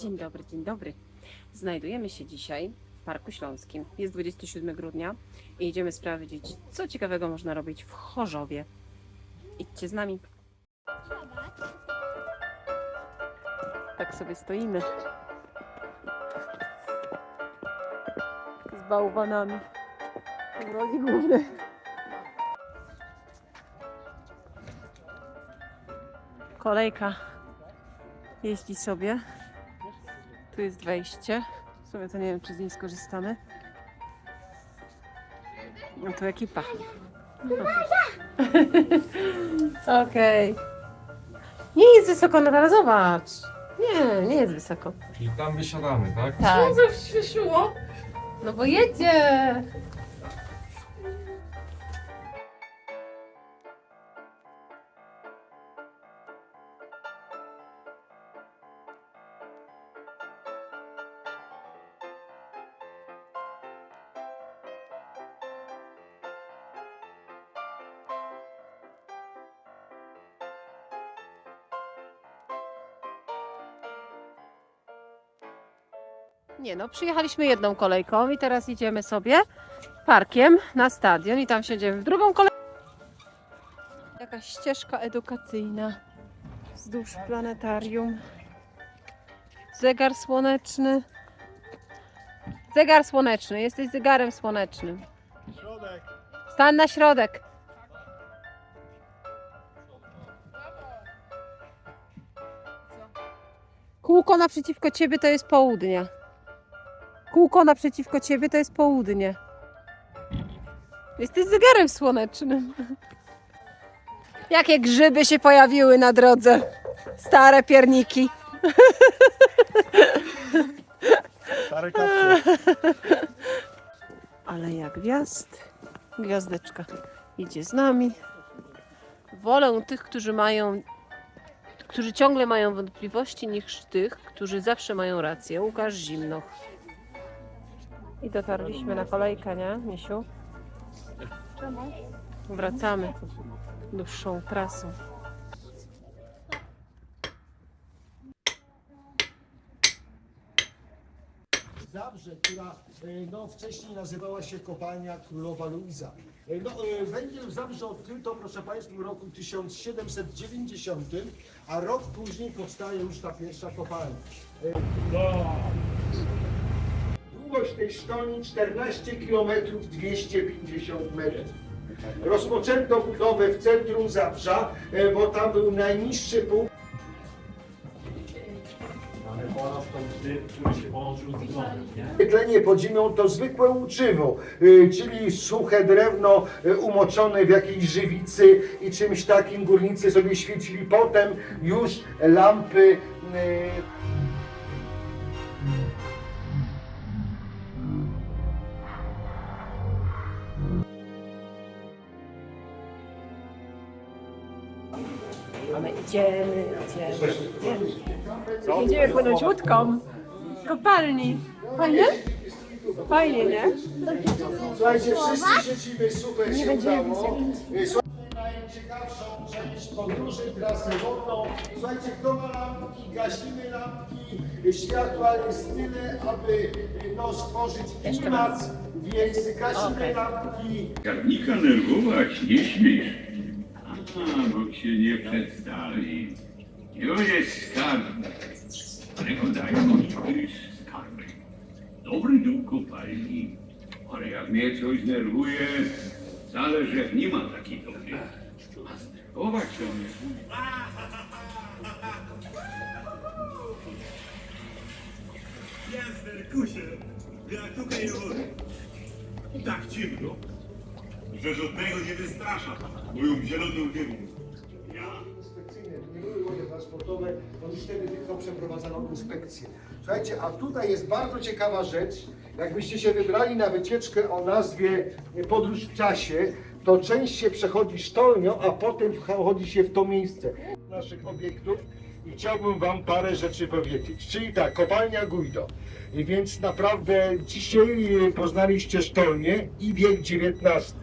Dzień dobry, dzień dobry. Znajdujemy się dzisiaj w Parku Śląskim. Jest 27 grudnia i idziemy sprawdzić, co ciekawego można robić w Chorzowie. Idźcie z nami. Tak sobie stoimy. Z bałwanami. W roli głównej. Kolejka jeździ sobie. Tu jest wejście. W sumie to nie wiem, czy z niej skorzystamy. No tu ekipa. Okej. Nie jest wysoko, no teraz zobacz. Nie, nie jest wysoko. Czyli tam wysiadamy, tak? Tak. Co świeciło? No bo jedzie. Nie no, przyjechaliśmy jedną kolejką i teraz idziemy sobie parkiem na stadion i tam siedzimy w drugą kolejkę. Jakaś ścieżka edukacyjna wzdłuż planetarium. Zegar słoneczny. Zegar słoneczny, jesteś zegarem słonecznym. Środek. Stan na środek. Kółko naprzeciwko ciebie to jest południe. Kółko naprzeciwko ciebie to jest południe. Jesteś zegarem słonecznym. Jakie grzyby się pojawiły na drodze? Stare pierniki. Stare kapcie. Ale jak gwiazd, gwiazdeczka idzie z nami. Wolę tych, którzy mają, którzy ciągle mają wątpliwości, niż tych, którzy zawsze mają rację. Łukasz Zimnoch. I dotarliśmy na kolejkę, nie, Misiu? Wracamy dłuższą trasą. Zabrze, która e, no, wcześniej nazywała się kopalnia Królowa Luiza. E, No, e, węgiel w Zabrze odkryto, proszę Państwa, w roku 1790, a rok później powstaje już ta pierwsza kopalnia. E, Długość tej sztolni 14 km 250 metrów. Rozpoczęto budowę w centrum Zabrza, e, bo tam był najniższy punkt Ale stąd ty, który się połączył z gnomem, nie? Oświetlenie pod ziemią to zwykłe łuczywo, y, czyli suche drewno y, umoczone w jakiejś żywicy i czymś takim górnicy sobie świecili. Potem już lampy y, A my idziemy, idziemy, idziemy. Idziemy płynąć łódką. Kopalni. Fajnie? Fajnie, nie? Słuchajcie, wszyscy siedzimy, super się udało. Słuchajcie, najciekawszą część podróży, trasę wodną. Słuchajcie, kto ma lampki, gasimy lampki, światła jest tyle, aby no, stworzyć klimat, więc gasimy lampki. Skarbnika nerwować nie śmiesz. A, bo się nie przedstawi. To jest skarbnik. Ale dają cztery skarby. Dobry dół kopalni. Ale jak mnie coś nerwuje, wcale, że nie ma taki dobry. A znerwować to mnie. Jasne, kusie, ja tutaj wolę. Tak ciemno, że żadnego nie wystrasza moją zieloną dymą. Ja to nie były łodzie transportowe, bo już wtedy tylko przeprowadzano inspekcję. Słuchajcie, a tutaj jest bardzo ciekawa rzecz. Jakbyście się wybrali na wycieczkę o nazwie Podróż w czasie, to część się przechodzi sztolnią, a potem wchodzi się w to miejsce naszych obiektów. I chciałbym Wam parę rzeczy powiedzieć. Czyli tak, kopalnia Guido. I więc naprawdę dzisiaj poznaliście sztolnię i wiek XIX.